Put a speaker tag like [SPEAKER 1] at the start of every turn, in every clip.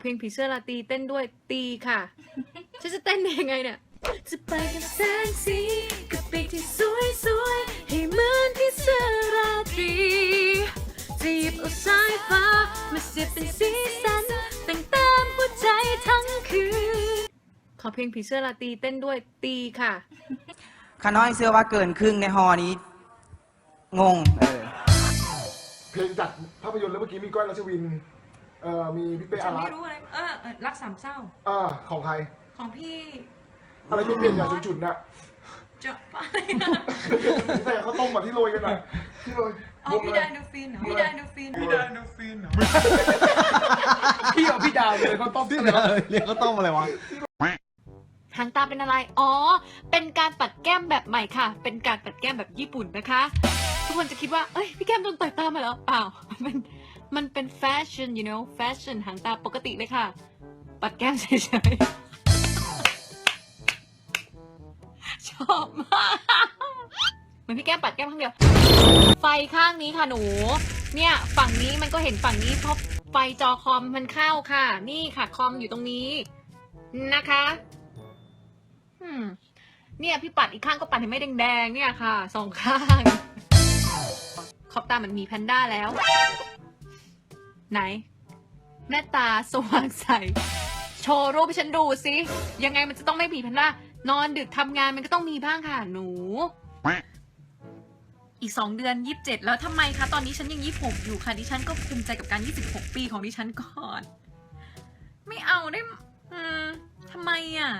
[SPEAKER 1] เพลงผีเสื้อราตรีเต้นด้วยตีค่ะ ฉันจะเต้นได้ยังไงเนี่ย จะไปกับแสงสีกับปีกที่สวยสวยๆให้เหมือนผีเสื้อราตรีจะหยิบเอาสายฟ้ามาเสียบเป็นสีสันแต่งเติมหัวใจทั้งคืน ขอเพลงผีเสื้อราตรีเต้นด้วยตีค่ะ
[SPEAKER 2] ข้าน้อยเชื่อว่าเกินครึ่งในฮอนี้ งง เออ
[SPEAKER 3] เพลงจากภาพยนตร์แล้วเมื่อกี้มีก้อยรัชวิน เอ่อมีพี่เป้อา
[SPEAKER 4] ฉัน
[SPEAKER 3] รั
[SPEAKER 4] ไม่
[SPEAKER 3] กษ์
[SPEAKER 4] รู้อะไร เออเออรักสามเศร้า
[SPEAKER 3] อ่าของใคร
[SPEAKER 4] ของพี่
[SPEAKER 3] อะไรที่เปลี่ยนอย่างจุดๆน่ะ
[SPEAKER 4] เจะไป
[SPEAKER 3] ที่ใส่ข้าวต้มมาที่โรยกันน่ะที่โรย
[SPEAKER 4] อ๋อพี่ไดโนฟินเหรอพี่ไดโนฟิน
[SPEAKER 3] พี่ไดโนฟิน
[SPEAKER 5] พี่เอาพี่ดาวเลยเขาต้มที่ไหนเรียกเขาต้มอะไรวะ
[SPEAKER 1] หางตาเป็นอะไร อ๋อ เป็นการปัดแก้มแบบใหม่ค่ะ เป็นการปัดแก้มแบบญี่ปุ่นนะคะ ทุกคนจะคิดว่า เอ้ย พี่แก้มโดนต่อยตามาแล้วเปล่ามัน มันเป็นแฟชั่น you know แฟชั่นหางตาปกติเลยค่ะ ปัดแก้มเฉยๆ ชอบมากเหมือนพี่แก้มปัดแก้มข้างเดียว ไฟข้างนี้ค่ะหนู เนี่ย ฝั่งนี้มันก็เห็นฝั่งนี้เพราะไฟจอคอมมันเข้าค่ะ นี่ค่ะคอมอยู่ตรงนี้นะคะอืมเนี่ยพี่ปัดอีกข้างก็ปัดให้ไม่แดงๆเนี่ยค่ะสองข้าง ขอบตาเหมันมีแพนด้าแล้ว ไหน หน้าตาสว่างใส โชว์รูปให้ฉันดูสิ ยังไงมันจะต้องไม่มีแพนด้านอนดึกทำงานมันก็ต้องมีบ้างค่ะหนู อีกสองเดือนยี่สิบเจ็ดแล้วทำไมคะ ตอนนี้ฉันยังยี่สิบหกอยู่ค่ะ ดิฉันก็ภูมิใจกับการยี่สิบหกปีของดิฉันก่อน ไม่เอาได้ อืมทำไมอะ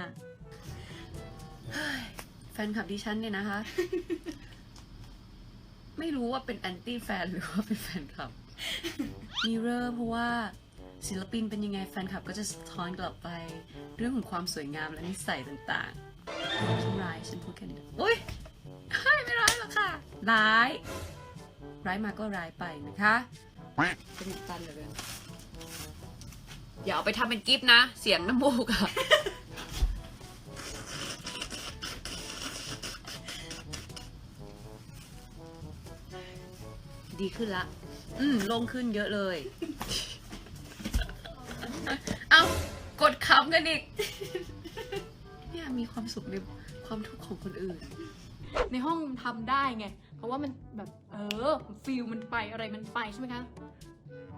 [SPEAKER 1] แฟนคลับดิฉันเนี่ยนะคะ ไม่รู้ว่าเป็นแอนตี้แฟนหรือว่าเป็นแฟนคลับ มีเรอร์เพราะว่าศิลปินเป็นยังไงแฟนคลับก็จะสะท้อนกลับไปเรื่องของความสวยงามและนิสัยต่างๆฉันร้ายฉันพูดแค่นี้อุ้ยเฮ้ยไม่ร้ายหรอกค่ะ ร้าย ร้ายมาก็ร้ายไปนะคะเป็นตันเหลยอย่าเอาไปทำเป็นกิฟต์นะ เสียงน้ำมูกอะดีขึ้นละ อืมโล่งขึ้นเยอะเลย เอากดคำกันอีก เนี่ยมีความสุขในความทุกข์ของคนอื่น ในห้องทำได้ไง เพราะว่ามันแบบ เออฟิลมันไปอะไรมันไปใช่ไหมคะ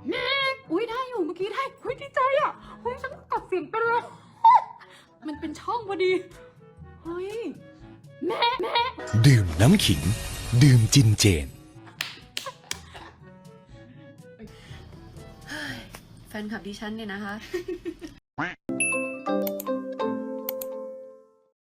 [SPEAKER 1] แม่อุ้ยได้อยู่เมื่อกี้ได้อุ้ยดีใจอะอุ้ยฉันกดเสียงเป็นเลยมันเป็นช่องพอดี เฮ้ย แม่แม่
[SPEAKER 6] ดื่มน้ำขิง ดื่มจินเจน
[SPEAKER 1] แฟนคลับดิฉันเนี่ยนะคะ